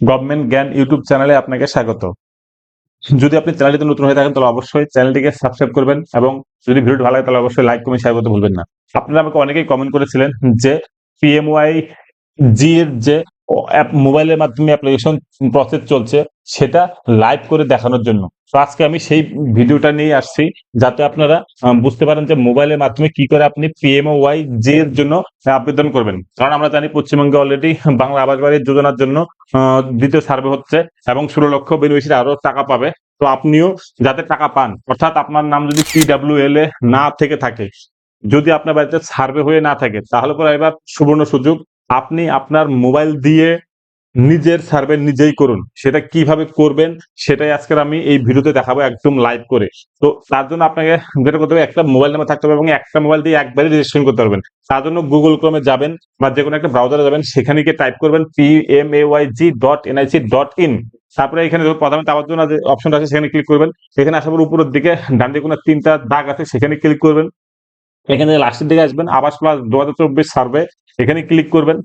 Government জ্ঞান YouTube চ্যানেলে আপনাকে স্বাগত। যদি আপনি চ্যানেলটিতে নতুন হয়ে থাকেন, তাহলে অবশ্যই চ্যানেলটিকে সাবস্ক্রাইব করবেন এবং যদি ভিডিওটি ভালো লাগে, তাহলে অবশ্যই লাইক, কমেন্ট শেয়ার করতে ভুলবেন না। আপনারা আমাকে অনেকেই কমেন্ট করেছিলেন যে পিএমওয়াই জি এর যে অ্যাপ মোবাইলের মাধ্যমে অ্যাপ্লিকেশন প্রসেস চলছে। সেটা লাইভ করে দেখানোর জন্য। তো আজকে আমি সেই ভিডিওটা নিয়ে আসছি, যাতে আপনারা বুঝতে পারেন যে মোবাইলের মাধ্যমে কি করে আপনি পিএমওয়াই জি এর জন্য আবেদন করবেন। কারণ আমরা জানি পশ্চিমবঙ্গে অলরেডি বাংলা আবাস বাড়ি যোজনার জন্য দ্বিতীয় সার্ভে হচ্ছে এবং ষোলো লক্ষ বেনিফিশিয়ারি আরও টাকা পাবে। তো আপনিও যাতে টাকা পান, অর্থাৎ আপনার নাম যদি পিডাব্লিউএল এ না থেকে থাকে, যদি আপনার বাড়িতে সার্ভে হয়ে না থাকে, তাহলে পরে এবার সুবর্ণ সুযোগ, আপনি আপনার মোবাইল দিয়ে নিজের সার্ভে নিজেই করুন। সেটা কীভাবে করবেন, সেটাই আজকের আমি এই ভিডিওতে দেখাবো একদম লাইভ করে। তো তার জন্য আপনাকে যেটা করতে হবে, একটা মোবাইল নাম্বার থাকতে হবে এবং একটা মোবাইল দিয়ে একবারই রেজিস্ট্রেশন করতে পারবেন। তার জন্য গুগল ক্রমে যাবেন বা যে কোনো একটা ব্রাউজারে যাবেন, সেখানে গিয়ে টাইপ করবেন P M A Y G dot NIC dot in তারপরে এখানে প্রথমে তার জন্য যে অপশন আছে, সেখানে ক্লিক করবেন। সেখানে আসার পর উপরের দিকে ডান দিকে কোনো তিনটা দাগ আছে, সেখানে ক্লিক করবেন। এখানে লাস্টের দিকে আসবেন, আবাস প্লাস দু হাজার চব্বিশ সার্ভে এখানে ক্লিক করবেন।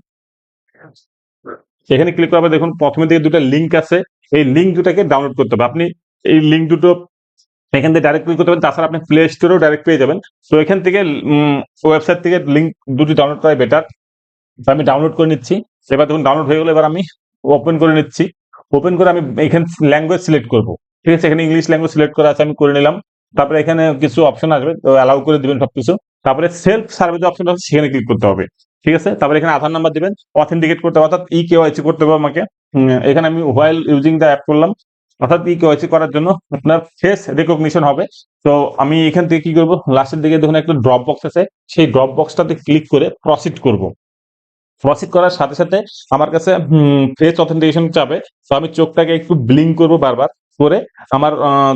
এখানে ক্লিক করার দেখুন প্রথমে দিকে দুটো লিঙ্ক আছে, এই লিঙ্ক দুটাকে ডাউনলোড করতে হবে। আপনি এই লিঙ্ক দুটো এখান থেকে ডাইরেক্ট ক্লিক করতে পারেন, তাছাড়া আপনি প্লে স্টোরেও ডাইরেক্ট পেয়ে যাবেন। তো এখান থেকে ওয়েবসাইট থেকে লিঙ্ক দুটি ডাউনলোড করাই বেটার তো আমি ডাউনলোড করে নিচ্ছি। এবার দেখুন ডাউনলোড হয়ে গেলে, এবার আমি ওপেন করে নিচ্ছি। ওপেন করে আমি এখানে ল্যাঙ্গুয়েজ সিলেক্ট করব। ঠিক আছে, এখানে ইংলিশ ল্যাঙ্গুয়েজ সিলেক্ট করা আছে, আমি করে নিলাম। তারপরে এখানে কিছু অপশন আসবে, তো অ্যালাউ করে দিবেন সবকিছু। তারপরে সেলফ সার্ভিস অপশন আছে, সেখানে ক্লিক করতে হবে। ঠিক আছে? তারপরে এখানে আধার নাম্বার দিবেন অথেন্টিকেট করতে হবে, অর্থাৎ ই কেওয়াইসি করতে হবে আমাকে। এখানে আমি হোয়াইল ইউজিং দ্য অ্যাপ করলাম। অর্থাৎ ই কেওয়াইসি করার জন্য আপনার ফেস রেকগনিশন হবে। তো আমি এখান থেকে কি করব? লাস্টের দিকে দেখুন একটা ড্রপ বক্স আছে। সেই ড্রপ বক্সটাতে ক্লিক করে প্রসিড করব। প্রসিড করার সাথে সাথে আমার কাছে ফেস অথেন্টিকেশন চাবে তো আমি চোখটাকে একটু ব্লিং করব বারবার করে। আমার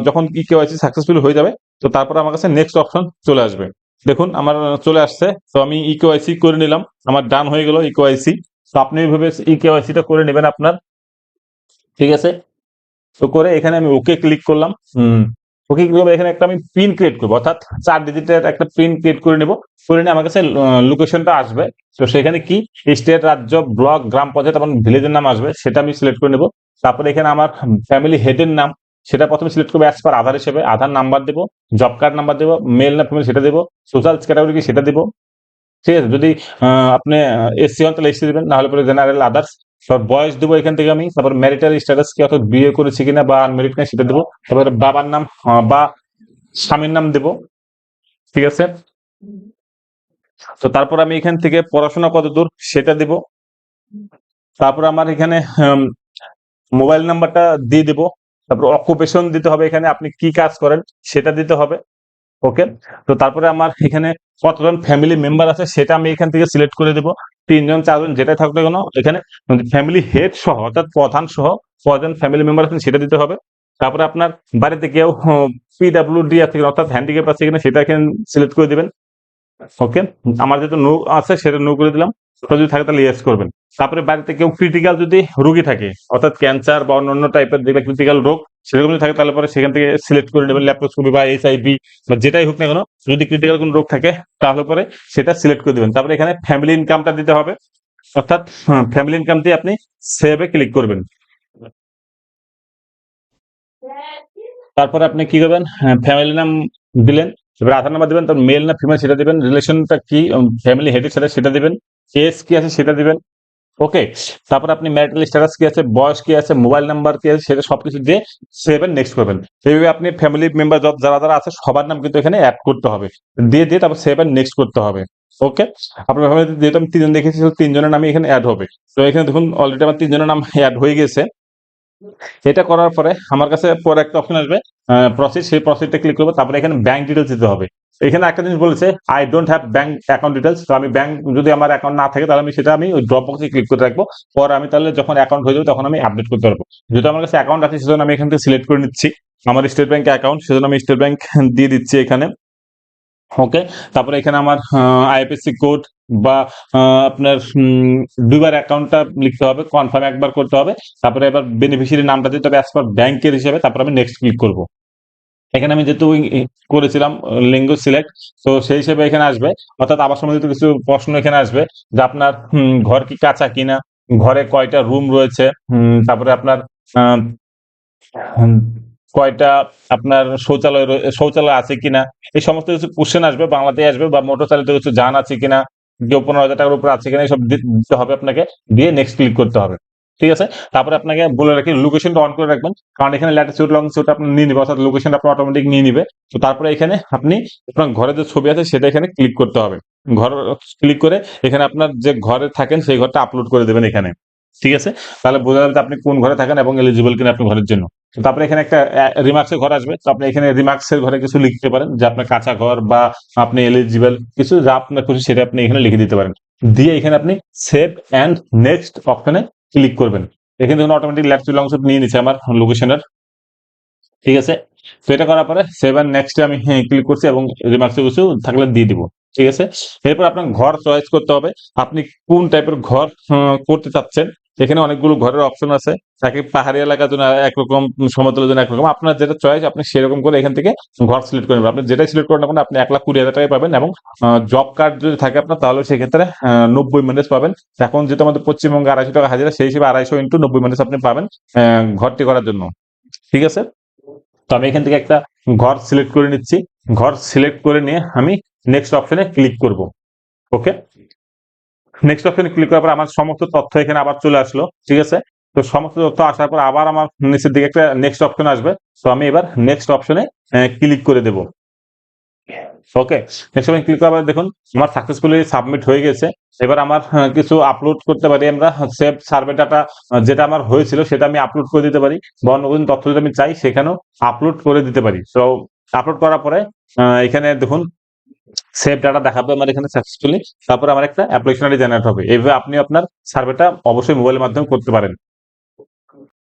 যখন ই কেওয়াইসি সাকসেসফুল হয়ে যাবে, তো তারপর আমার কাছে নেক্সট অপশন চলে আসবে। দেখুন আমার চলে আসছে। তো আমি ই কেওয়াইসি করে নিলাম। আমার ডান হয়ে গেল ইকেওয়াইসি তো আপনি এইভাবে ই কেওয়াইসিটা করে নেবেন আপনার। ঠিক আছে? তো করে এখানে আমি ওকে ক্লিক করলাম। হুম। ওকে ক্লিক করব এখানে একটা আমি পিন ক্রিয়েট করব। অর্থাৎ চার ডিজিটের একটা পিন ক্রিয়েট করে নেব। করে নিয়ে আমার কাছে লোকেশনটা আসবে। তো সেখানে কি? স্টেট রাজ্য ব্লক গ্রাম পঞ্চায়েত এবং ভিলেজের নাম আসবে। সেটা আমি সিলেক্ট করে নেব। তারপরে এখানে আমার ফ্যামিলি হেডের নাম। সেটা প্রথমে সিলেক্ট করব অ্যাজ পার আধার হিসেবে, আধার নাম্বার দেবো জব কার্ড নাম্বার দেবো মেল না ফিমেল সেটা দেবো সোশ্যাল ক্যাটাগরি কি সেটা দেবো, ঠিক আছে? যদি আপনি এসসি হন তাহলে এসসি দেবেন, নাহলে পরে জেনারেল আদার্স তারপর বয়স দেবো এখান থেকে আমি, তারপর ম্যারিটাল স্ট্যাটাস কি অর্থাৎ বিয়ে করেছি কিনা বা আনমেরিড কিনা সেটা দেবো, তারপরে বাবার নাম বা স্বামীর নাম দেবো, ঠিক আছে? তো তারপর আমি এখান থেকে পড়াশোনা কত দূর সেটা দেব, তারপর আমার এখানে মোবাইল নাম্বারটা দিয়ে দেব তারপর অকুপেশন দিতে হবে এখানে, আপনি কি কাজ করেন সেটা দিতে হবে ওকে তো তারপরে আমার এখানে কতজন ফ্যামিলি মেম্বার আছে সেটা আমি এখান থেকে সিলেক্ট করে দেবো। তিনজন, চারজন যেটাই থাকুক না কেন, এখানে ফ্যামিলি হেড সহ, অর্থাৎ প্রধান সহ কজন ফ্যামিলি মেম্বার আছেন সেটা দিতে হবে। তারপরে আপনার বাড়িতে কেউ পিডাব্লিউ ডি আছে অর্থাৎ হ্যান্ডিক্যাপ আছে কিনা সেটা এখানে সিলেক্ট করে দিবেন ওকে আমার যেহেতু নো আছে সেটা নো করে দিলাম। যদি থাকে তাহলে ইয়েস করবেন। তারপরে বাড়িতে কেউ ক্রিটিক্যাল যদি রোগী থাকে, অর্থাৎ ক্যান্সার বা অন্যান্য টাইপের যেগুলো ক্রিটিক্যাল রোগ, সেরকম যদি থাকে তাহলে পরে সেখান থেকে সিলেক্ট করে নেবেন ল্যাপ্রোস্কোপি বা এইচআইভি বা যেটাই হোক না কেন। যদি ক্রিটিক্যাল কোনো রোগ থাকে, তাহলে পরে সেটা সিলেক্ট করে দিবেন। তারপরে এখানে ফ্যামিলি ইনকামটা দিতে হবে। অর্থাৎ ফ্যামিলি ইনকাম দিয়ে আপনি সেভে ক্লিক করবেন। তারপরে আপনি কি করবেন? ফ্যামিলি নাম দিলেন। এবার আধার নাম্বার দিবেন তারপর মেল না ফিমেল সেটা দিবেন। রিলেশনটা কি? ফ্যামিলি হেডের সাথে সেটা দিবেন। এজ কি আছে সেটা দিবেন। ওকে তারপর আপনি ম্যারিটাল স্ট্যাটাস কি আছে, বয়স কি আছে মোবাইল নাম্বার কি আছে, সেটা সবকিছু দিয়ে সেভেন নেক্সট করবেন। এইভাবে আপনি ফ্যামিলি মেম্বার যারা যারা আছে, সবার নাম কিন্তু এখানে অ্যাড করতে হবে। দিয়ে দিয়ে তারপর সেভেন নেক্সট করতে হবে। ওকে আপনার ফ্যামিলিতে যেহেতু আমি তিনজন দেখেছি তিনজনের নামই এখানে অ্যাড হবে। তো এখানে দেখুন অলরেডি আমার তিনজনের নাম অ্যাড হয়ে গেছে। এটা করার পরে আমার কাছে পরে একটা অপশন আসবে। প্রসেস সেই প্রসেসটা ক্লিক করব, তারপরে এখানে ব্যাংক ডিটেলস দিতে হবে। এখানে একটা জিনিস বলেছে I don't have bank account details তো আমি ব্যাংক যদি আমার অ্যাকাউন্ট না থাকে, তাহলে আমি সেটা আমি ওই ড্রপ বক্সে ক্লিক করে রাখব। পর আমি তাহলে যখন অ্যাকাউন্ট হয়ে যাবে, তখন আমি আপডেট করতে পারব। যেহেতু আমার কাছে অ্যাকাউন্ট আছে, সেজন্য আমি এখান থেকে সিলেক্ট করে নিচ্ছি। আমার স্টেট ব্যাংক অ্যাকাউন্ট সেজন্য আমি স্টেট ব্যাংক দিয়ে দিচ্ছি এখানে। ওকে তারপরে এখানে আমার আইএফএসসি কোড বা আপনার দুইবার অ্যাকাউন্টটা লিখতে হবে কনফার্ম একবার করতে হবে। তারপরে এবার বেনিফিশিয়ারি নামটা দিতে হবে অ্যাজ পার ব্যাংকের হিসেবে তারপর আমি নেক্সট ক্লিক করব। এখানে আমি যেহেতু করেছিলাম লিঙ্গ সিলেক্ট তো সেই হিসেবে এখানে আসবে। অর্থাৎ আবার সম্বন্ধিত কিছু প্রশ্ন এখানে আসবে যে আপনার ঘর কি কাঁচা কিনা? ঘরে কয়টা রুম রয়েছে? তারপরে আপনার কয়টা আপনার শৌচালয় শৌচালয় আছে কিনা? এই সমস্ত কিছু কোশ্চেন আসবে বাংলাতে আসবে বা মোটর চালিত কিছু যান আছে কিনা? কেউ পনেরো হাজার টাকার উপর আছে কিনা? এইসব দিতে হবে আপনাকে। দিয়ে নেক্সট ক্লিক করতে হবে। ঠিক আছে? তারপরে আপনাকে বলে রাখি লোকেশনটা অন করে রাখবেন। কারণ এখানে ল্যাটিচিউড লংচিউড আপনি নিয়ে নিবে অর্থাৎ লোকেশন আপনার অটোমেটিক নিয়ে নিবে। তো তারপরে এখানে আপনি আপনার ঘরে যে ছবি আছে, সেটা এখানে ক্লিক করতে হবে। ঘর ক্লিক করে এখানে আপনার যে ঘরে থাকেন, সেই ঘরটা আপলোড করে দেবেন এখানে। ঠিক আছে? তাহলে বোঝা যাবে আপনি কোন ঘরে থাকেন এবং এলিজিবল কিনা আপনার ঘরের জন্য। তারপরে এখানে একটা রিমার্কসের ঘর আসবে। তো আপনি এখানে রিমার্কসের ঘরে কিছু লিখতে পারেন, যে আপনার কাঁচা ঘর বা আপনি এলিজিবল কিছু যা আপনার খুশি, সেটা আপনি এখানে লিখে দিতে পারেন। দিয়ে এখানে আপনি সেভ অ্যান্ড নেক্সট অপশনে ক্লিক করবেন। এখানে দেখুন অটোমেটিক ল্যাপটপ অংশ নিয়ে নিচ্ছে আমার লোকেশনের ঠিক আছে? তো এটা করার পরে সেভেন নেক্সটে আমি ক্লিক করছি এবং রিমার্কসে কিছু থাকলে দিয়ে দিব। ঠিক আছে? এরপর আপনার ঘর চয়েস করতে হবে। আপনি কোন টাইপের ঘর করতে চাচ্ছেন? এখানে অনেকগুলো ঘরের অপশন আছে। তাকে পাহাড়ি এলাকার জন্য একরকম সমতলের জন্য একরকম, আপনার যেটা চয়েস আপনি সেরকম করে এখান থেকে ঘর সিলেক্ট করে নেবেন। আপনি যেটা সিলেক্ট করেন আপনি এক লাখ কুড়ি হাজার টাকা পাবেন এবং জব কার্ড যদি থাকে আপনার, তাহলে সেক্ষেত্রে নব্বই মিনিট পাবেন। এখন যেটা আমাদের পশ্চিমবঙ্গে আড়াইশো টাকা হাজিরা, সেই হিসেবে আড়াইশো ইন্টু নব্বই মিনিট আপনি পাবেন ঘরটি করার জন্য। ঠিক আছে? তো আমি এখান থেকে একটা ঘর সিলেক্ট করে নিচ্ছি। ঘর সিলেক্ট করে নিয়ে আমি নেক্সট অপশনে ক্লিক করব। ওকে নেক্সট অপশনে ক্লিক করার পর আমার সমস্ত তথ্য এখানে আবার চলে আসলো, ঠিক আছে? তো সমস্ত তথ্য আসার পর আবার আমার নিচের দিকে একটা নেক্সট অপশন আসবে। তো আমি এবার নেক্সট অপশনে ক্লিক করে দেব। ওকে নেক্সট অপশন ক্লিক করার দেখুন, আমার সাকসেসফুলি সাবমিট হয়ে গেছে। এবার আমার কিছু আপলোড করতে পারি আমরা। সেভ সার্ভে ডাটা যেটা আমার হয়েছিল, সেটা আমি আপলোড করে দিতে পারি বা অন্য কোনো তথ্য যদি আমি চাই, সেখানেও আপলোড করে দিতে পারি। তো আপলোড করার পরে এখানে দেখুন সেভ ডাটা দেখাবে আমার এখানে সাকসেসফুলি তারপরে আমার একটা অ্যাপ্লিকেশন জেনারেট হবে। এইভাবে আপনি আপনার সার্ভেটা অবশ্যই মোবাইলের মাধ্যমে করতে পারেন।